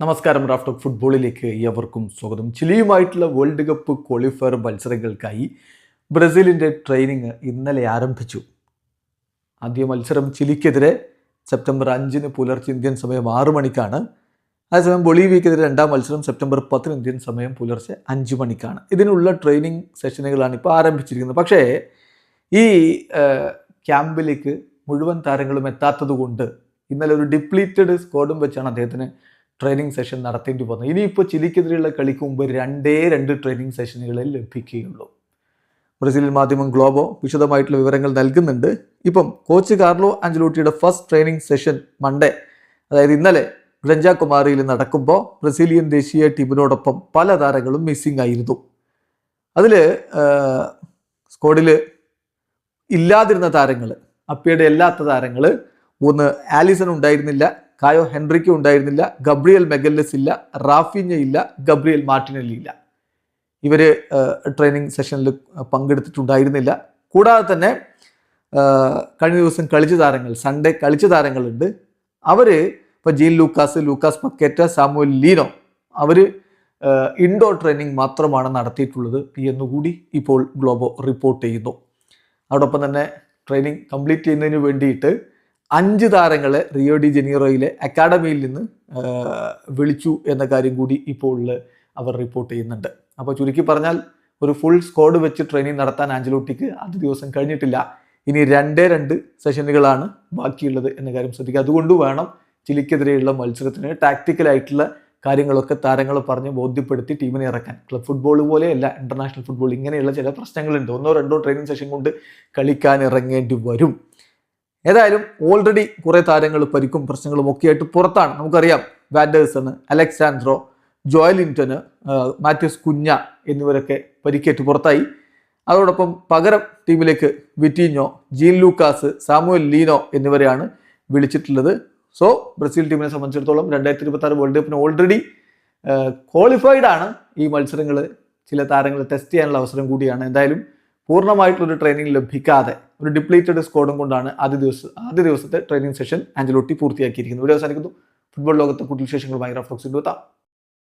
നമസ്കാരം റാഫ്റ്റോക്ക് ഫുട്ബോളിലേക്ക് ഏവർക്കും സ്വാഗതം. ചിലിയുമായിട്ടുള്ള വേൾഡ് കപ്പ് ക്വാളിഫയർ മത്സരങ്ങൾക്കായി ബ്രസീലിന്റെ ട്രെയിനിങ് ഇന്നലെ ആരംഭിച്ചു. ആദ്യ മത്സരം ചിലിക്കെതിരെ സെപ്റ്റംബർ അഞ്ചിന് പുലർച്ചെ ഇന്ത്യൻ സമയം ആറു മണിക്കാണ്. അതേസമയം ബൊളീവിയക്കെതിരെ രണ്ടാം മത്സരം സെപ്റ്റംബർ പത്തിന് ഇന്ത്യൻ സമയം പുലർച്ചെ അഞ്ച് മണിക്കാണ്. ഇതിനുള്ള ട്രെയിനിങ് സെഷനുകളാണ് ഇപ്പോൾ ആരംഭിച്ചിരിക്കുന്നത്. പക്ഷേ ഈ ക്യാമ്പിലേക്ക് മുഴുവൻ താരങ്ങളും എത്താത്തത് കൊണ്ട് ഇന്നലെ ഒരു ഡിപ്ലീറ്റഡ് സ്ക്വാഡും വെച്ചാണ് അദ്ദേഹത്തിന് ട്രെയിനിങ് സെഷൻ നടത്തേണ്ടി വന്നു. ഇനിയിപ്പോൾ ചിലിക്കെതിരെയുള്ള കളിക്ക് മുമ്പ് രണ്ടേ രണ്ട് ട്രെയിനിങ് സെഷനുകളിൽ ലഭിക്കുകയുള്ളൂ. ബ്രസീലിയൻ മാധ്യമം ഗ്ലോബോ വിശദമായിട്ടുള്ള വിവരങ്ങൾ നൽകുന്നുണ്ട്. ഇപ്പം കോച്ച് കാർലോ ആഞ്ചലോട്ടിയുടെ ഫസ്റ്റ് ട്രെയിനിങ് സെഷൻ മൺഡേ അതായത് ഇന്നലെ ഗ്രഞ്ചാകുമാരിയിൽ നടക്കുമ്പോൾ ബ്രസീലിയൻ ദേശീയ ടീമിനോടൊപ്പം പല താരങ്ങളും മിസ്സിംഗ് ആയിരുന്നു. അതിൽ സ്കോഡിൽ ഇല്ലാതിരുന്ന താരങ്ങൾ അപ്പിയുടെ അല്ലാത്ത താരങ്ങൾ ഒന്ന് ആലിസൺ ഉണ്ടായിരുന്നില്ല. കായോ ഹെൻറിക്ക് ഉണ്ടായിരുന്നില്ല ഗബ്രിയൽ മെഗല്ലസ് ഇല്ല റാഫിഞ്ഞ ഇല്ല ഗബ്രിയൽ മാർട്ടിനെല്ലി ഇല്ല. ഇവർ ട്രെയിനിങ് സെഷനിൽ പങ്കെടുത്തിട്ടുണ്ടായിരുന്നില്ല. കൂടാതെ തന്നെ കഴിഞ്ഞ ദിവസം കളിച്ച താരങ്ങൾ സൺഡേ കളിച്ച താരങ്ങളുണ്ട്. അവർ ഇപ്പോൾ Jean Lucas Lucas Paqueta Samuel Lino അവർ ഇൻഡോർ ട്രെയിനിങ് മാത്രമാണ് നടത്തിയിട്ടുള്ളത് എന്നുകൂടി ഇപ്പോൾ ഗ്ലോബോ റിപ്പോർട്ട് ചെയ്യുന്നു. അതോടൊപ്പം തന്നെ ട്രെയിനിങ് കംപ്ലീറ്റ് ചെയ്യുന്നതിന് വേണ്ടിയിട്ട് അഞ്ച് താരങ്ങളെ റിയോ ഡി ജനീറോയിലെ അക്കാഡമിയിൽ നിന്ന് വിളിച്ചു എന്ന കാര്യം കൂടി ഇപ്പോൾ അവർ റിപ്പോർട്ട് ചെയ്യുന്നുണ്ട്. അപ്പോൾ ചുരുക്കി പറഞ്ഞാൽ ഒരു ഫുൾ സ്ക്വാഡ് വെച്ച് ട്രെയിനിങ് നടത്താൻ ആഞ്ചലോട്ടിക്ക് ആദ്യ ദിവസം കഴിഞ്ഞിട്ടില്ല. ഇനി രണ്ടേ രണ്ട് സെഷനുകളാണ് ബാക്കിയുള്ളത് എന്ന കാര്യം ശ്രദ്ധിക്കുക. അതുകൊണ്ട് വേണം ചിലിക്കെതിരെയുള്ള മത്സരത്തിന് ടാക്ടിക്കലായിട്ടുള്ള കാര്യങ്ങളൊക്കെ താരങ്ങൾ പറഞ്ഞ് ബോധ്യപ്പെടുത്തി ടീമിനെ ഇറക്കാൻ. ക്ലബ് ഫുട്ബോൾ പോലെയല്ല ഇന്റർനാഷണൽ ഫുട്ബോൾ ഇങ്ങനെയുള്ള ചില പ്രശ്നങ്ങളുണ്ട്. ഒന്നോ രണ്ടോ ട്രെയിനിങ് സെഷൻ കൊണ്ട് കളിക്കാൻ ഇറങ്ങേണ്ടി വരും. ഏതായാലും ഓൾറെഡി കുറെ താരങ്ങൾ പരിക്കും പ്രശ്നങ്ങളും ഒക്കെ ആയിട്ട് പുറത്താണ്. നമുക്കറിയാം വാൻഡേഴ്സണ് അലക്സാൻഡ്രോ ജോയലിന്റന് മാത്യൂസ് കുഞ്ഞ എന്നിവരൊക്കെ പരിക്കേറ്റ് പുറത്തായി. അതോടൊപ്പം പകരം ടീമിലേക്ക് Vitinho Jean Lucas Samuel Lino എന്നിവരെയാണ് വിളിച്ചിട്ടുള്ളത്. സോ ബ്രസീൽ ടീമിനെ സംബന്ധിച്ചിടത്തോളം രണ്ടായിരത്തി ഇരുപത്തി ആറ് വേൾഡ് കപ്പിന് ഓൾറെഡി ക്വാളിഫൈഡ് ആണ് ഈ മത്സരങ്ങൾ ചില താരങ്ങൾ ടെസ്റ്റ് ചെയ്യാനുള്ള അവസരം കൂടിയാണ്. എന്തായാലും പൂർണമായിട്ടുള്ളൊരു ട്രെയിനിങ് ലഭിക്കാതെ ഒരു ഡിപ്ലീറ്റഡ് സ്കോഡും കൊണ്ടാണ് ആദ്യ ദിവസം ആദ്യ ദിവസത്തെ ട്രെയിനിങ് സെഷൻ ആഞ്ചലോട്ടി പൂർത്തിയാക്കിയിരിക്കുന്നത്. ഇവിടെ അവസാനിക്കുന്നു ഫുട്ബോൾ ലോകത്തെ കൂടുതൽ വിശേഷങ്ങളുമായി റഫ്ലോക്സിന്റെ എത്താം